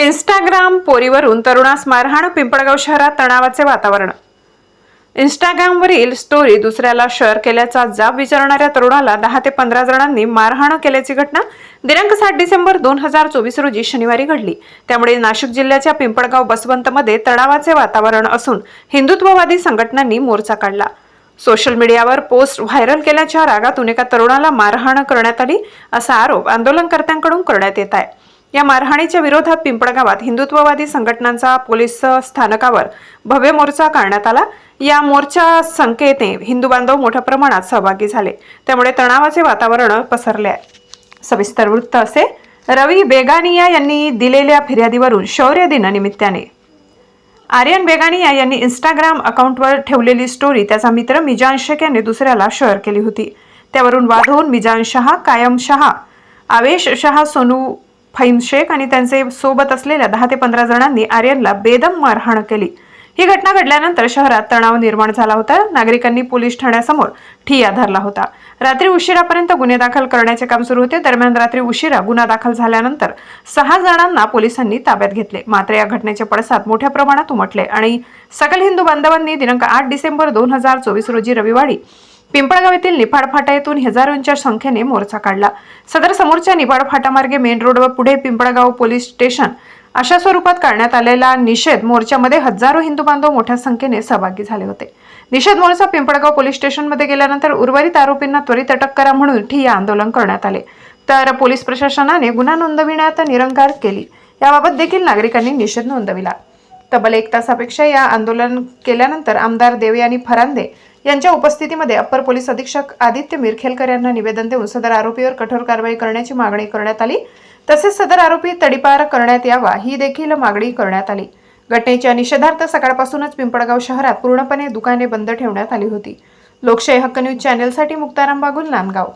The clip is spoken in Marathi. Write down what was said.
इंस्टाग्राम पोरीवरून तरुणास मारहाण पिंपळगाव शहरात तणावाचे वातावरण. इंस्टाग्रामवरील स्टोरी दुसऱ्याला शेअर केल्याचा जाब विचारणाऱ्या तरुणाला दहा ते पंधरा जणांनी मारहाण केल्याची घटना दिनांक सात डिसेंबर दोन हजार चोवीस रोजी शनिवारी घडली. त्यामुळे नाशिक जिल्ह्याच्या पिंपळगाव बसवंतमध्ये तणावाचे वातावरण असून हिंदुत्ववादी संघटनांनी मोर्चा काढला. सोशल मीडियावर पोस्ट व्हायरल केल्याच्या रागातून एका तरुणाला मारहाण करण्यात आली असा आरोप आंदोलनकर्त्यांकडून करण्यात येत आहे. या मारहाणीच्या विरोधात पिंपळगावात हिंदुत्ववादी संघटनांचा पोलीस स्थानकावर भव्य मोर्चा काढण्यात आला. या मोर्चा संख्येने हिंदू बांधव मोठ्या प्रमाणात सहभागी झाले. त्यामुळे तणावाचे वातावरण पसरले आहे. सविस्तर वृत्त असे रवी बेगानिया यांनी दिलेल्या फिर्यादीवरून शौर्य दिनानिमित्ताने आर्यन बेगानिया यांनी इंस्टाग्राम अकाउंटवर ठेवलेली स्टोरी त्याचा मित्र मिजान शेख यांनी दुसऱ्याला शेअर केली होती. त्यावरून वाद होऊन मिजान शहा कायम शहा आवेश शहा सोनू फहीम शेख आणि त्यांचे सोबत असलेल्या दहा ते पंधरा जणांनी आर्यनला बेदम मारहाण केली. ही घटना घडल्यानंतर शहरात तणाव निर्माण झाला होता. नागरिकांनी पोलीस ठाण्यासमोर ठिया धरला होता. रात्री उशिरापर्यंत गुन्हे दाखल करण्याचे काम सुरू होते. दरम्यान रात्री उशिरा गुन्हा दाखल झाल्यानंतर सहा जणांना पोलिसांनी ताब्यात घेतले. मात्र या घटनेचे पडसाद मोठ्या प्रमाणात उमटले आणि सकल हिंदू बांधवांनी दिनांक आठ डिसेंबर दोन हजार चोवीस रोजी रविवारी पिंपळगाव येथील निफाड फाटा येथून हजारोंच्या संख्येने मोर्चा काढला. सदर समोरच्या निफाड फाटामार्गे मेन रोडवर पुढे पिंपळगाव पोलीस स्टेशन अशा स्वरूपात काढण्यात आलेला निषेध मोर्चामध्ये हजारो हिंदू बांधव मोठ्या संख्येने सहभागी झाले होते. निषेध मोर्चा पिंपळगाव पोलीस स्टेशनमध्ये गेल्यानंतर उर्वरित आरोपींना त्वरित अटक करा म्हणून ठिय्या आंदोलन करण्यात आले. तर पोलीस प्रशासनाने गुन्हा नोंदविण्यात निरंकार केली. याबाबत देखील नागरिकांनी निषेध नोंदविला. तब्बल एक तासापेक्षा या आंदोलन केल्यानंतर आमदार देवयानी फरांदे यांच्या उपस्थितीमध्ये अप्पर पोलीस अधीक्षक आदित्य मिरखेलकर यांना निवेदन देऊन सदर आरोपीवर कठोर कारवाई करण्याची मागणी करण्यात आली. तसेच सदर आरोपी तडीपार करण्यात यावा ही देखील मागणी करण्यात आली. घटनेच्या निषेधार्थ सकाळपासूनच पिंपळगाव शहरात पूर्णपणे दुकाने बंद ठेवण्यात आली होती. लोकशाही हक्क न्यूज चॅनेलसाठी मुक्ताराम बागुल नांदगाव.